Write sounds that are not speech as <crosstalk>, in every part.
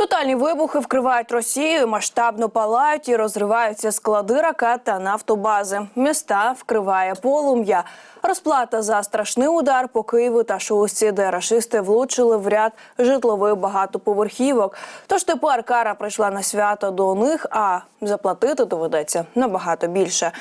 Тотальні вибухи вкривають Росію, масштабно палають і розриваються склади ракет та нафтобази. Міста вкриває полум'я. Розплата за страшний удар по Києву та Шусті, де рашисти влучили в ряд житлових багатоповерхівок. Тож тепер кара прийшла на свято до них, а заплатити доведеться набагато більше.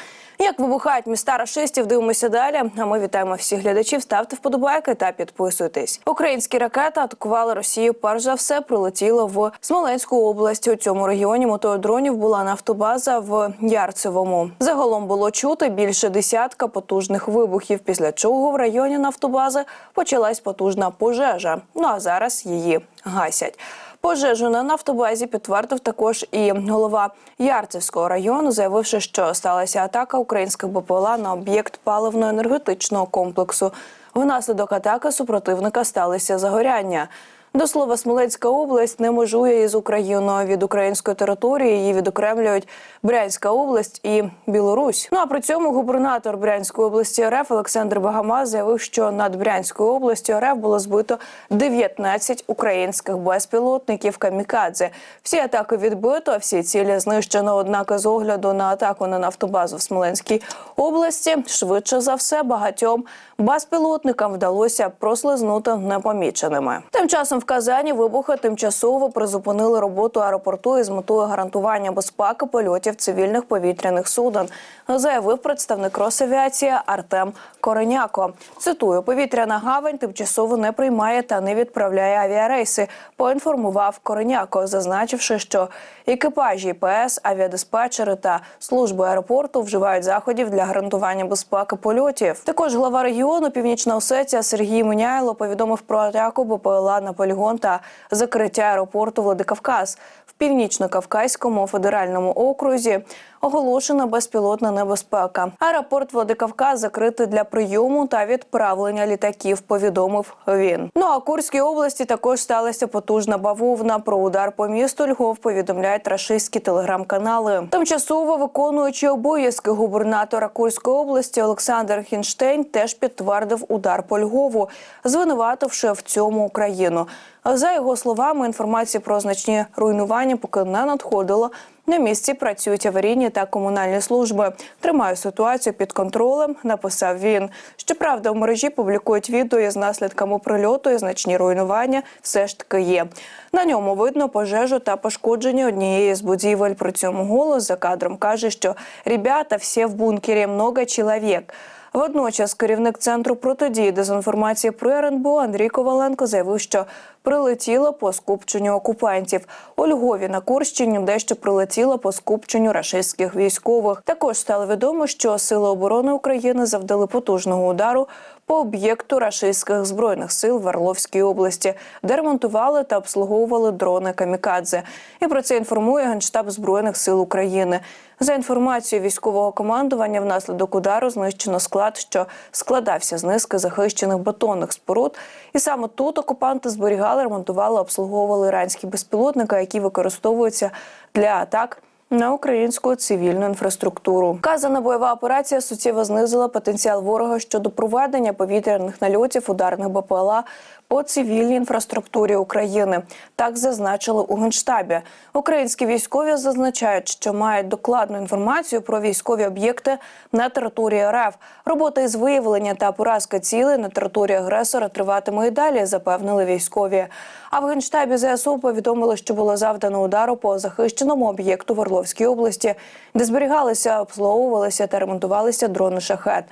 Як вибухають міста рашистів, дивимося далі. А ми вітаємо всіх глядачів. Ставте вподобайки та підписуйтесь. Українські ракети атакували Росію. Перш за все прилетіло в Смоленську область. У цьому регіоні метою дронів була нафтобаза в Ярцевому. Загалом було чути більше десятка потужних вибухів. Після чого в районі нафтобази почалась потужна пожежа. Ну а зараз її гасять. Пожежу на нафтобазі підтвердив також і голова Ярцевського району, заявивши, що сталася атака українських БПЛА на об'єкт паливно-енергетичного комплексу. Внаслідок атаки супротивника сталися загоряння. До слова, Смоленська область не межує із Україною від української території. Її відокремлюють Брянська область і Білорусь. Ну а при цьому губернатор Брянської області РФ Олександр Багама заявив, що над Брянською областю РФ було збито 19 українських безпілотників камікадзе. Всі атаки відбито, всі цілі знищено. Однак, з огляду на атаку на нафтобазу в Смоленській області, швидше за все, багатьом безпілотникам вдалося прослизнути непоміченими. Тим часом в Казані вибухи тимчасово призупинили роботу аеропорту із метою гарантування безпеки польотів цивільних повітряних суден, заявив представник Росавіації Артем Кореняко. Цитую: повітряна гавань тимчасово не приймає та не відправляє авіарейси. Поінформував Кореняко, зазначивши, що екіпажі ПС, авіадиспетчери та служби аеропорту вживають заходів для гарантування безпеки польотів. Також глава регіону Північна Осетія Сергій Муняйло повідомив про атаку БПЛА на полігон та закриття аеропорту Владикавказ в північно-кавказькому федеральному окрузі. Оголошена безпілотна небезпека. Аеропорт Владикавказ закритий для прийому та відправлення літаків. Повідомив він. Ну а Курській області також сталася потужна бавовна. Про удар по місту Львов повідомляють рашистські телеграм-канали. Тимчасово виконуючи обов'язки губернатора Курської області Олександр Хінштейн теж підтвердив удар по Львову, звинувативши в цьому Україну. За його словами, інформації про значні руйнування поки не надходило. На місці працюють аварійні та комунальні служби. Тримаю ситуацію під контролем. Написав він. Щоправда, в мережі публікують відео із наслідками прильоту і значні руйнування все ж таки є. На ньому видно пожежу та пошкодження однієї з будівель. При цьому голос за кадром каже, що ребята всі в бункері, много чоловік. Водночас керівник центру протидії дезінформації при РНБО Андрій Коваленко заявив, що прилетіло по скупченню окупантів. У Львові на Курщині дещо прилетіло по скупченню рашистських військових. Також стало відомо, що сили оборони України завдали потужного удару по об'єкту рашистських збройних сил в Орловській області, де ремонтували та обслуговували дрони камікадзе. І про це інформує Генштаб збройних сил України. За інформацією військового командування, внаслідок удару знищено склад, що складався з низки захищених бетонних споруд. І саме тут окупанти зберігали, ремонтували, обслуговували іранські безпілотники, які використовуються для атак. На українську цивільну інфраструктуру Казана бойова операція суттєво знизила потенціал ворога щодо проведення повітряних нальотів ударних БПЛА по цивільній інфраструктурі України. Так зазначили у генштабі. Українські військові зазначають, що мають докладну інформацію про військові об'єкти на території РФ. Робота із виявлення та поразка цілей на території агресора триватиме і далі. Запевнили військові. А в генштабі ЗСУ повідомили, що було завдано удару по захищеному об'єкту в Орловській області, де зберігалися, обслуговувалися та ремонтувалися дрони шахет.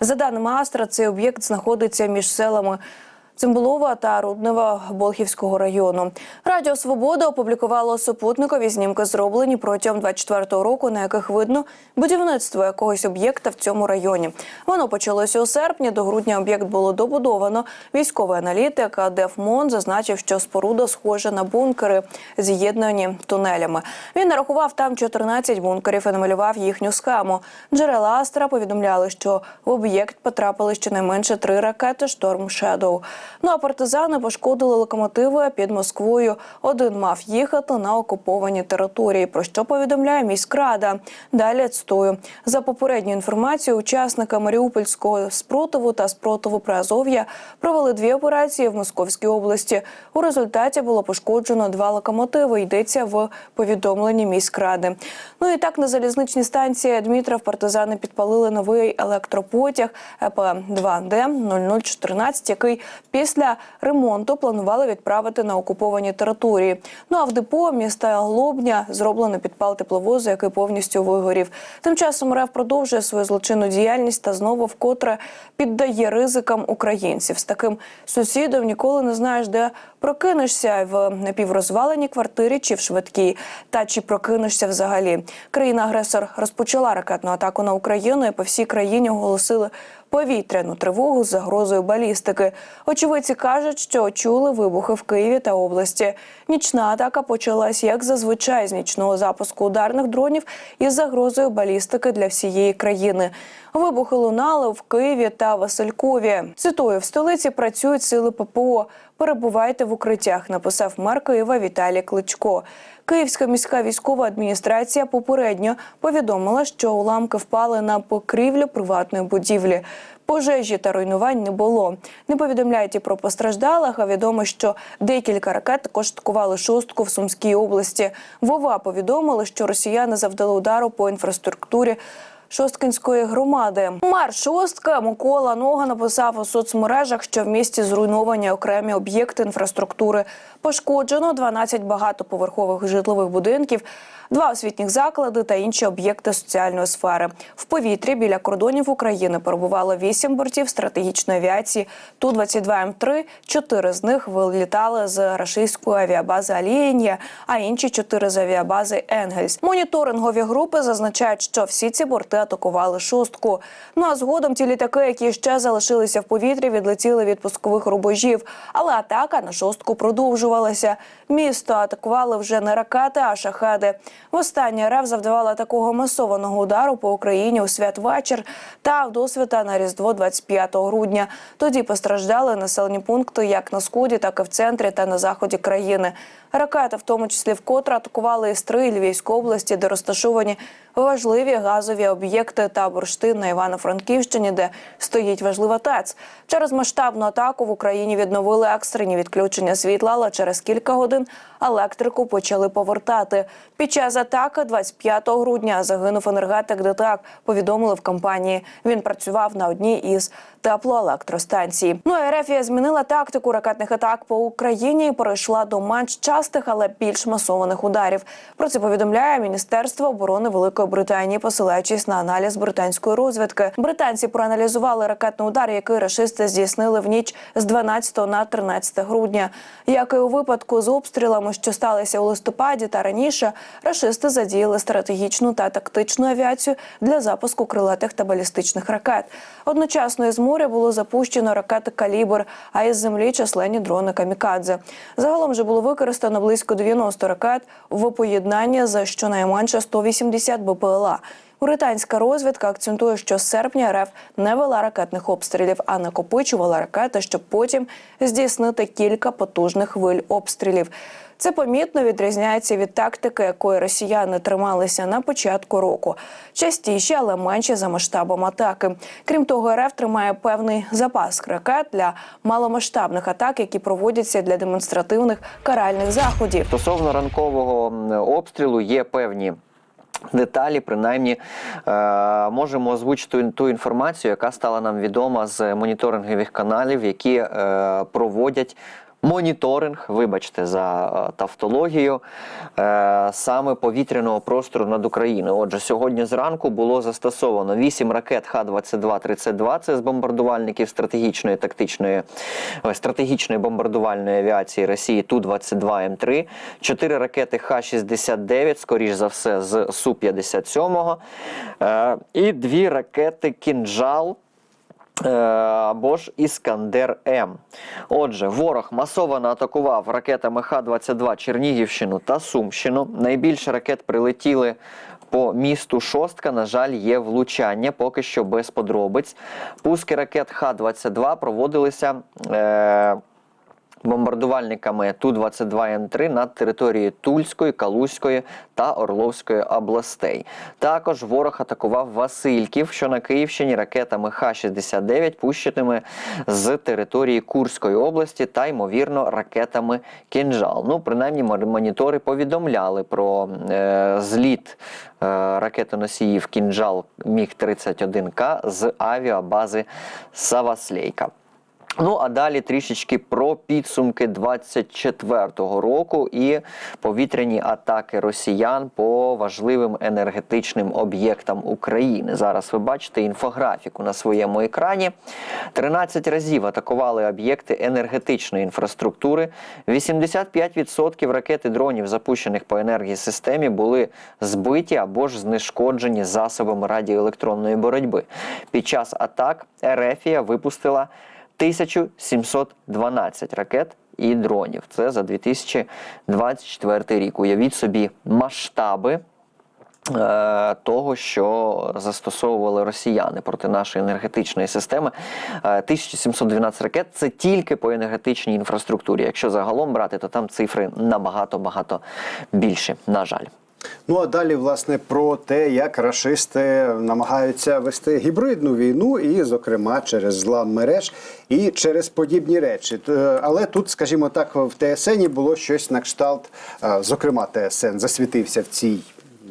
За даними Астра, цей об'єкт знаходиться між селами. Цимбулова та Руднева Болхівського району. Радіо Свобода опублікувало супутникові знімки, зроблені протягом 24-го року, на яких видно будівництво якогось об'єкта в цьому районі. Воно почалося у серпні. До грудня об'єкт було добудовано. Військовий аналітик Дефмон зазначив, що споруда схожа на бункери, з'єднані тунелями. Він нарахував там 14 бункерів і намалював їхню схему. Джерела Астра повідомляли, що в об'єкт потрапили щонайменше три ракети Шторм Шедоу. Ну а партизани пошкодили локомотиви під Москвою. Один мав їхати на окуповані території. Про що повідомляє міськрада? Далі цитую. за попередньою інформацією. Учасника Маріупольського спротиву та спротиву Приазов'я провели дві операції в Московській області. У результаті було пошкоджено два локомотиви. Йдеться в повідомленні міськради. Ну і так на залізничній станції Дмитров партизани підпалили новий електропотяг еп 2 д 0014 який після ремонту планували відправити на окуповані території. Ну а в депо міста Глобня зроблено підпал тепловозу, який повністю вигорів. Тим часом РФ продовжує свою злочинну діяльність та знову вкотре піддає ризикам українців. З таким сусідом ніколи не знаєш, де прокинешся в напіврозваленій квартирі чи в швидкій, та чи прокинешся взагалі. Країна-агресор розпочала ракетну атаку на Україну і по всій країні оголосили повітряну тривогу з загрозою балістики. Очевидці кажуть, що чули вибухи в Києві та області. Нічна атака почалась як зазвичай з нічного запуску ударних дронів із загрозою балістики для всієї країни. Вибухи лунали в Києві та Василькові. Цитую, в столиці працюють сили ППО. Перебувайте в укриттях. Написав мер Києва Віталій Кличко. Київська міська військова адміністрація попередньо повідомила, що уламки впали на покрівлю приватної будівлі. Пожежі та руйнувань не було. Не повідомляють і про постраждалих. А відомо, що декілька ракет також атакували шостку в Сумській області. Вова повідомили, що росіяни завдали удару по інфраструктурі. Шосткинської громади мер шостка Микола Нога написав у соцмережах, що в місті зруйновані окремі об'єкти інфраструктури. Пошкоджено 12 багатоповерхових житлових будинків, два освітніх заклади та інші об'єкти соціальної сфери. В повітрі біля кордонів України перебувало 8 бортів стратегічної авіації. Ту 22 м 3 чотири з них вилітали з рашистської авіабази Алієнія, а інші чотири з авіабази Енгельс. Моніторингові групи зазначають, що всі ці борти атакували шостку. Ну а згодом ті літаки, які ще залишилися в повітрі, відлетіли від пускових рубежів. Але атака на шостку продовжувалася. Місто атакували вже не ракети, а шахеди. Востаннє РФ завдавала такого масованого удару по Україні у святвечір та в досвіта на Різдво 25 грудня. Тоді постраждали населені пункти як на сході, так і в центрі та на заході країни. Ракети, в тому числі вкотре атакували Істри Львівської області, де розташовані важливі газові об'єкти та бурштин на Івано-Франківщині, де стоїть важлива ТЕЦ. Через масштабну атаку в Україні відновили екстрені відключення світла, але через кілька годин електрику почали повертати. Під час атаки 25 грудня загинув енергетик ДТЕК, повідомили в компанії. Він працював на одній із теплоелектростанцій. Ну а РФ змінила тактику ракетних атак по Україні і перейшла до менш частих, але більш масованих ударів. Про це повідомляє Міністерство оборони Великої Британії, посилаючись на аналіз британської розвідки. Британці проаналізували ракетний удар, який рашисти здійснили в ніч з 12 на 13 грудня. Як і у випадку з обстрілами, що сталися у листопаді та раніше, рашисти задіяли стратегічну та тактичну авіацію для запуску крилатих та балістичних ракет. Одночасно із моря було запущено ракети Калібр, а із землі численні дрони Камікадзе. Загалом вже було використано близько 90 ракет в поєднання за щонайменше 180 БПЛА. Британська розвідка акцентує, що з серпня РФ не вела ракетних обстрілів, а накопичувала ракети, щоб потім здійснити кілька потужних хвиль обстрілів. Це помітно відрізняється від тактики, якої росіяни трималися на початку року. Частіше, але менше за масштабом атаки. Крім того, РФ тримає певний запас ракет для маломасштабних атак, які проводяться для демонстративних каральних заходів. Стосовно ранкового обстрілу є певні. Деталі, принаймні, е, можемо озвучити ту- інформацію, яка стала нам відома з моніторингових каналів, які е, проводять моніторинг, вибачте за е, тавтологію, е, саме повітряного простору над Україною. Отже, сьогодні зранку було застосовано 8 ракет Х-22-32, це з бомбардувальників стратегічної тактичної стратегічної бомбардувальної авіації Росії Ту-22М3, 4 ракети Х-69, скоріш за все, з Су-57, е, і 2 ракети Кінжал. Е, або ж Іскандер М. Отже, ворог масово атакував ракетами Х-22 Чернігівщину та Сумщину. Найбільше ракет прилетіли по місту Шостка, на жаль, є влучання, поки що без подробиць. Пуски ракет Х-22 проводилися. Е- бомбардувальниками Ту-22М3 над територією Тульської, Калузької та Орловської областей. Також ворог атакував Васильків, що на Київщині ракетами Х-69, пущеними з території Курської області та, ймовірно, ракетами Кінжал. Ну, принаймні, монітори повідомляли про е, зліт е, ракетоносіїв Кінжал Міг-31К з авіабази Саваслейка. Ну а далі трішечки про підсумки 24-го року і повітряні атаки росіян по важливим енергетичним об'єктам України. Зараз ви бачите інфографіку на своєму екрані. 13 разів атакували об'єкти енергетичної інфраструктури. 85% ракет і дронів, запущених по енергосистемі, були збиті або ж знешкоджені засобами радіоелектронної боротьби. Під час атак Ерефія випустила 1712 ракет і дронів. Це за 2024 рік. Уявіть собі масштаби. е, Того, що застосовували росіяни проти нашої енергетичної системи, Е, 1712 ракет це тільки по енергетичній інфраструктурі. Якщо загалом брати, то там цифри набагато багато більше. На жаль. Ну а далі, власне, про те, як рашисти намагаються вести гібридну війну, і, зокрема, через злам мереж і через подібні речі. Але тут, скажімо так, в ТСН було щось на кшталт, е, зокрема, ТСН засвітився в цій,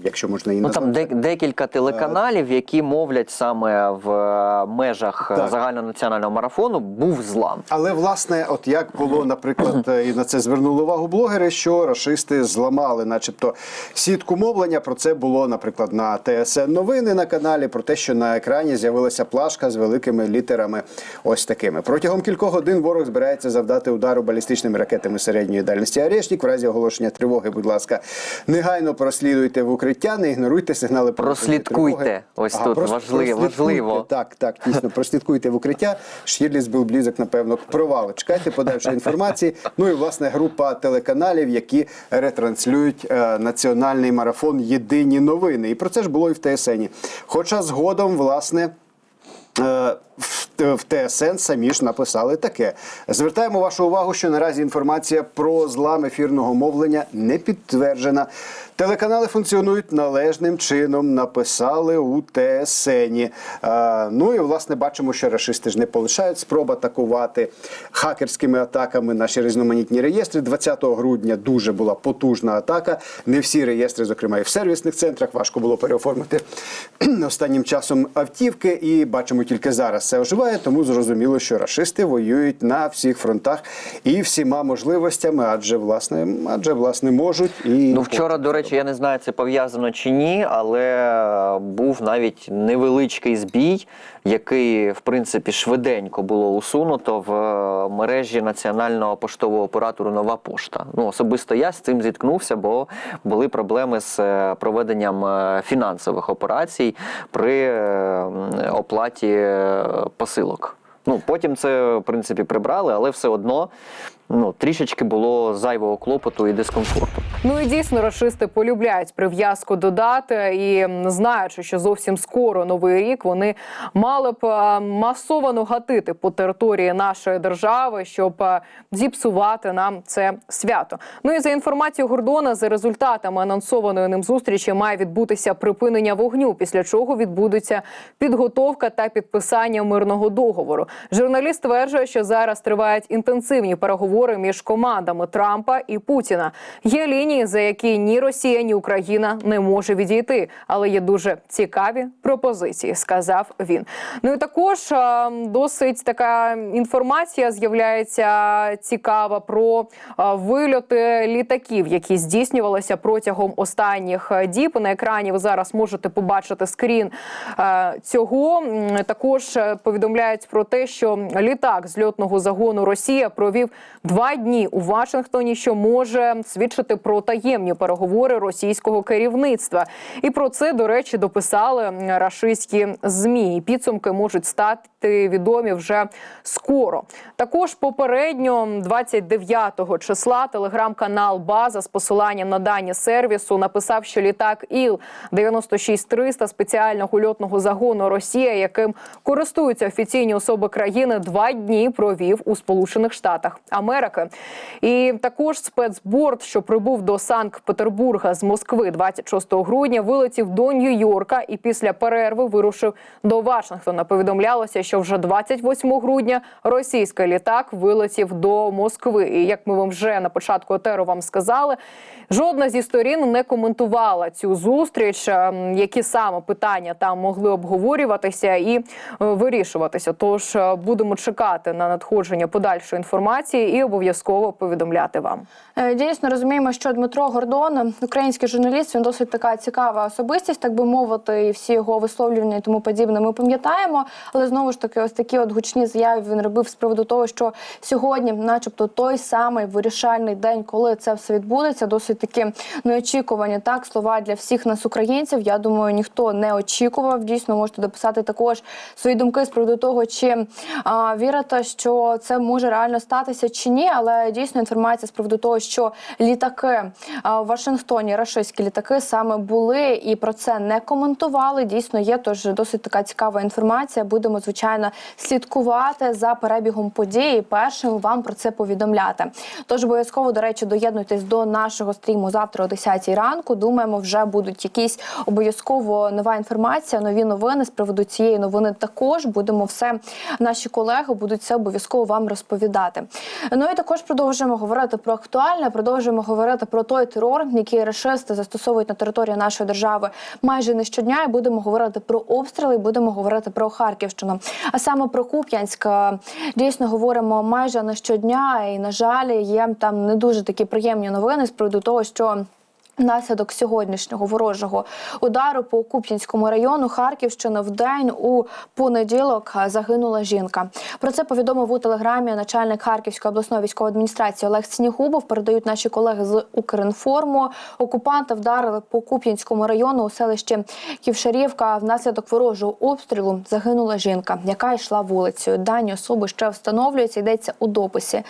якщо можна її Ну там де, декілька телеканалів, які мовлять саме в е, межах Так. загальнонаціонального марафону, був злам. Але власне, от як було, наприклад, <clears throat> і на це звернули увагу блогери, що рашисти зламали, начебто, сітку мовлення. Про це було, наприклад, на ТСН новини на каналі. Про те, що на екрані з'явилася плашка з великими літерами, ось такими. Протягом кількох годин ворог збирається завдати удару балістичними ракетами середньої дальності. Арешнік в разі оголошення тривоги, будь ласка, негайно прослідуйте в укриття, не ігноруйте сигнали про Прослідкуйте. Ось тут прос- важливо- важливо. Так, так, дійсно, прослідкуйте в укриття. Шірліс був близок, напевно, к провалу. Чекайте подальшої інформації. Ну і власне група телеканалів, які ретранслюють е, національний марафон Єдині новини. І про це ж було і в ТСНі. Хоча згодом, власне. е, В ТСН самі ж написали таке. Звертаємо вашу увагу, що наразі інформація про злам ефірного мовлення не підтверджена. Телеканали функціонують належним чином. Написали у ТСНі. Е, ну і власне бачимо, що рашисти ж не полишають спроб атакувати хакерськими атаками наші різноманітні реєстри. 20 грудня дуже була потужна атака. Не всі реєстри, зокрема і в сервісних центрах, важко було переоформити <clears throat> останнім часом автівки. І бачимо тільки зараз це оживає. Тому зрозуміло, що рашисти воюють на всіх фронтах і всіма можливостями, адже власне, адже власне можуть і Ну вчора, до речі, я не знаю, це пов'язано чи ні, але е, був навіть невеличкий збій, який в принципі швиденько було усунуто в е, мережі національного поштового оператору Нова Пошта. Ну особисто я з цим зіткнувся, бо були проблеми з е, проведенням е, фінансових операцій при оплаті посилок. Ну потім це в принципі прибрали, але все одно ну трішечки було зайвого клопоту і дискомфорту. Ну і дійсно рашисти полюбляють прив'язку до дати, і знаючи, що зовсім скоро новий рік вони мали б е, масово гатити по території нашої держави, щоб е, зіпсувати нам це свято. Ну і за інформацією Гордона, за результатами анонсованої ним зустрічі має відбутися припинення вогню, після чого відбудеться підготовка та підписання мирного договору. Журналіст стверджує, що зараз тривають інтенсивні переговори між командами Трампа і Путіна. Є лінії, за які ні Росія, ні Україна не може відійти, але є дуже цікаві пропозиції, сказав він. Ну і також досить така інформація з'являється цікава про вильоти літаків, які здійснювалися протягом останніх е, діб. На екрані ви зараз можете побачити скрін е, цього. Також е, повідомляють про те, що літак з льотного загону Росія провів два дні у Вашингтоні, що може свідчити про таємні переговори російського керівництва. І про це, до речі, дописали рашистські змі. Підсумки можуть стати стати відомі вже скоро. Також попередньо, 29 числа, телеграм-канал База з посиланням на дані сервісу написав, що літак іл 96300 спеціального льотного загону Росія, яким користуються офіційні особи країни, два дні провів у Сполучених Штатах Америки. І також спецборд, що прибув до Санкт-Петербурга з Москви 26 грудня, вилетів до Нью-Йорка і після перерви вирушив до Вашингтона. Повідомлялося, що вже 28 грудня російський літак вилетів до Москви. І як ми вам вже на початку етеру вам сказали, жодна зі сторін не коментувала цю зустріч, ем, які саме питання там могли обговорюватися і е, вирішуватися. Тож е, будемо чекати на надходження подальшої інформації і обов'язково повідомляти вам. Е, Дійсно розуміємо, що Дмитро Гордон, український журналіст, він досить така цікава особистість, так би мовити, і всі його висловлювання і тому подібне. Ми пам'ятаємо, але знову ж таки, ось такі от гучні заяви він робив з приводу того, що сьогодні, начебто, той самий вирішальний день, коли це все відбудеться, досить таки неочікувані так слова для всіх нас, українців. Я думаю, ніхто не очікував. Дійсно, можете дописати також свої думки з приводу того, чи а, вірите, що це може реально статися чи ні. Але дійсно інформація з приводу того, що літаки а, в Вашингтоні, рашистські літаки саме були і про це не коментували. Дійсно, є тож досить така цікава інформація. Будемо звичайно слідкувати за перебігом подій. і Першим вам про це повідомляти. Тож обов'язково, до речі, доєднуйтесь до нашого стріму завтра о 10 ранку. Думаємо, вже будуть якісь обов'язково нова інформація, нові новини з приводу цієї новини. Також будемо все наші колеги будуть це обов'язково вам розповідати. Ну і також продовжуємо говорити про актуальне. Продовжуємо говорити про той терор, який рашисти застосовують на території нашої держави майже не щодня. І будемо говорити про обстріли. і Будемо говорити про Харківщину. А саме про Куп'янськ Е, дійсно говоримо майже на щодня. І на жаль, є там не дуже такі приємні новини з приводу того, що. Внаслідок сьогоднішнього ворожого удару по Куп'янському району Харківщини в день у понеділок загинула жінка. Про це повідомив у телеграмі начальник Харківської обласної військової адміністрації Олег Снігубов. Передають наші колеги з Укрінформу. Окупанти вдарили по Куп'янському району у селищі Ківшарівка. Внаслідок ворожого обстрілу загинула жінка, яка йшла вулицею. Дані особи ще встановлюються. Йдеться у дописі.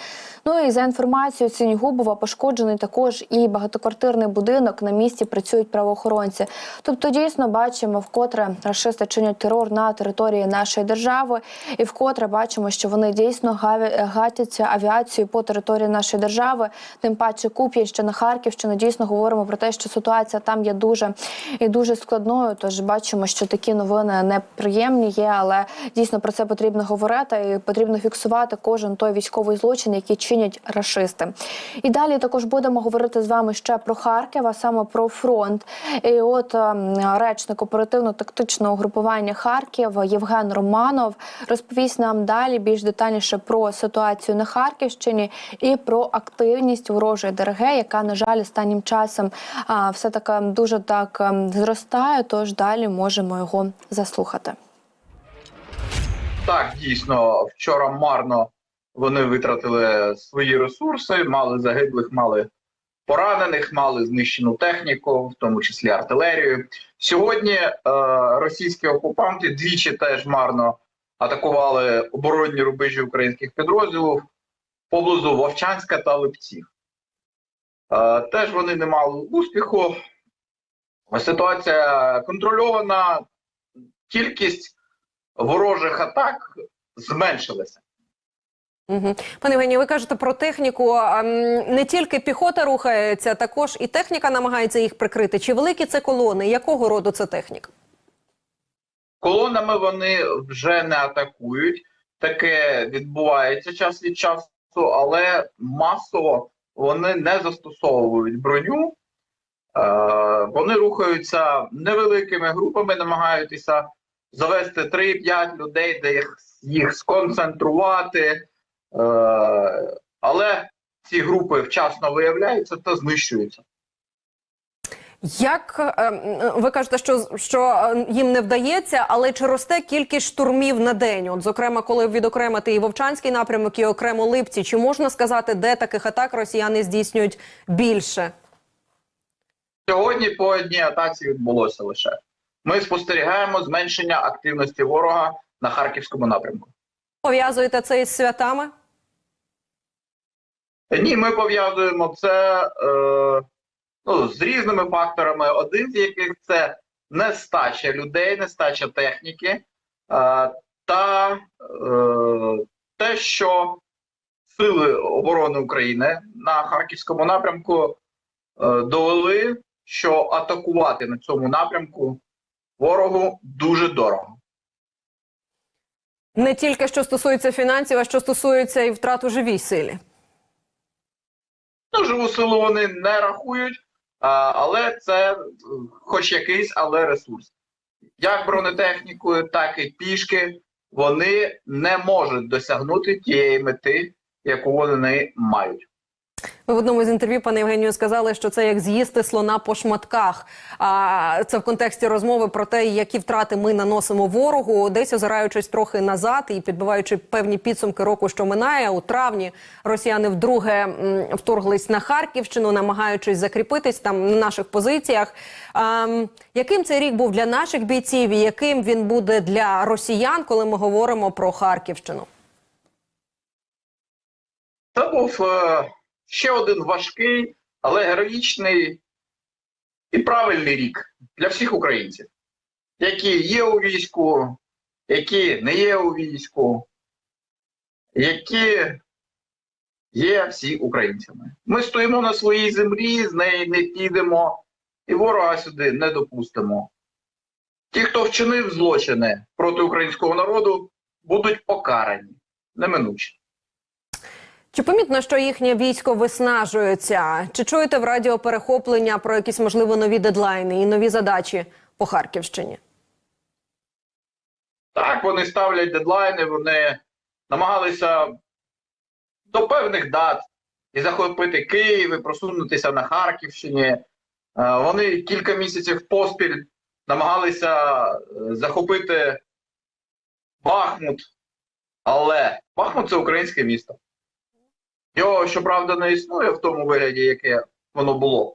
Ну і за інформацією Снігубова пошкоджений також і багатоквартирний будинок. На місці працюють правоохоронці. Тобто, дійсно бачимо, вкотре рашисти чинять терор на території нашої держави, і вкотре бачимо, що вони дійсно гаві- гатять авіацію по території нашої держави. Тим паче Куп'янщина, Харківщина. Дійсно говоримо про те, що ситуація там є дуже і дуже складною. Тож бачимо, що такі новини неприємні є, але дійсно про це потрібно говорити і потрібно фіксувати кожен той військовий злочин, який чинять рашисти. І далі також будемо говорити з вами ще про Харків, а саме про фронт. І от ем, речник оперативно-тактичного групування Харків Євген Романов розповість нам далі більш детальніше про ситуацію на Харківщині і про активність ворожої ДРГ, яка на жаль останнім часом все таки дуже так ем, зростає. Тож далі можемо його заслухати. Так, дійсно, вчора марно вони витратили свої ресурси, мали загиблих, мали поранених, мали знищену техніку, в тому числі артилерію. Сьогодні е, російські окупанти двічі теж марно атакували оборонні рубежі українських підрозділів поблизу Вовчанська та Липців. Е, теж вони не мали успіху. Ситуація контрольована. Кількість ворожих атак зменшилася. Угу. Пане Євгенію, ви кажете про техніку. Не тільки піхота рухається, також і техніка намагається їх прикрити. Чи великі це колони? Якого роду це техніка? Колонами вони вже не атакують. Таке відбувається час від часу, але масово вони не застосовують броню. Е, вони рухаються невеликими групами, намагаються завести 3-5 людей, де їх, їх сконцентрувати. Е, але ці групи вчасно виявляються та знищуються. Як ем, ви кажете, що, що е, їм не вдається, але чи росте кількість штурмів на день? От, зокрема, коли відокремити і Вовчанський напрямок, і окремо Липці, чи можна сказати, де таких атак росіяни здійснюють більше? Сьогодні по одній атаці відбулося лише. Ми спостерігаємо зменшення активності ворога на харківському напрямку. Пов'язуєте це із святами? Ні, ми пов'язуємо це е, ну, з різними факторами. Один з яких це нестача людей, нестача техніки е, та е, те, що сили оборони України на харківському напрямку е, довели, що атакувати на цьому напрямку ворогу дуже дорого. Не тільки що стосується фінансів, а що стосується і втрат у живій силі. Ну, живу силу вони не рахують, але це е, хоч якийсь, але ресурс. Як бронетехнікою, так і пішки вони не можуть досягнути тієї мети, яку вони мають. Ви в одному з інтерв'ю, пане Євгенію, сказали, що це як з'їсти слона по шматках. А це в контексті розмови про те, які втрати ми наносимо ворогу, десь озираючись трохи назад і підбиваючи певні підсумки року, що минає у травні. Росіяни вдруге вторглись на Харківщину, намагаючись закріпитись там на наших позиціях. А, яким цей рік був для наших бійців, і яким він буде для росіян, коли ми говоримо про Харківщину? Це був е, ще один важкий, але героїчний і правильний рік для всіх українців, які є у війську, які не є у війську, які є всі українцями. Ми стоїмо на своїй землі, з неї не підемо, і ворога сюди не допустимо. Ті, хто вчинив злочини проти українського народу, будуть покарані неминуче. Чи помітно, що їхнє військо виснажується? Чи чуєте в радіо перехоплення про якісь можливо нові дедлайни і нові задачі по Харківщині? Так, вони ставлять дедлайни, вони намагалися до певних дат і захопити Київ, і просунутися на Харківщині. Е, Вони кілька місяців поспіль намагалися е, захопити Бахмут. Але Бахмут це українське місто. Його, щоправда, не існує в тому вигляді, яке воно було.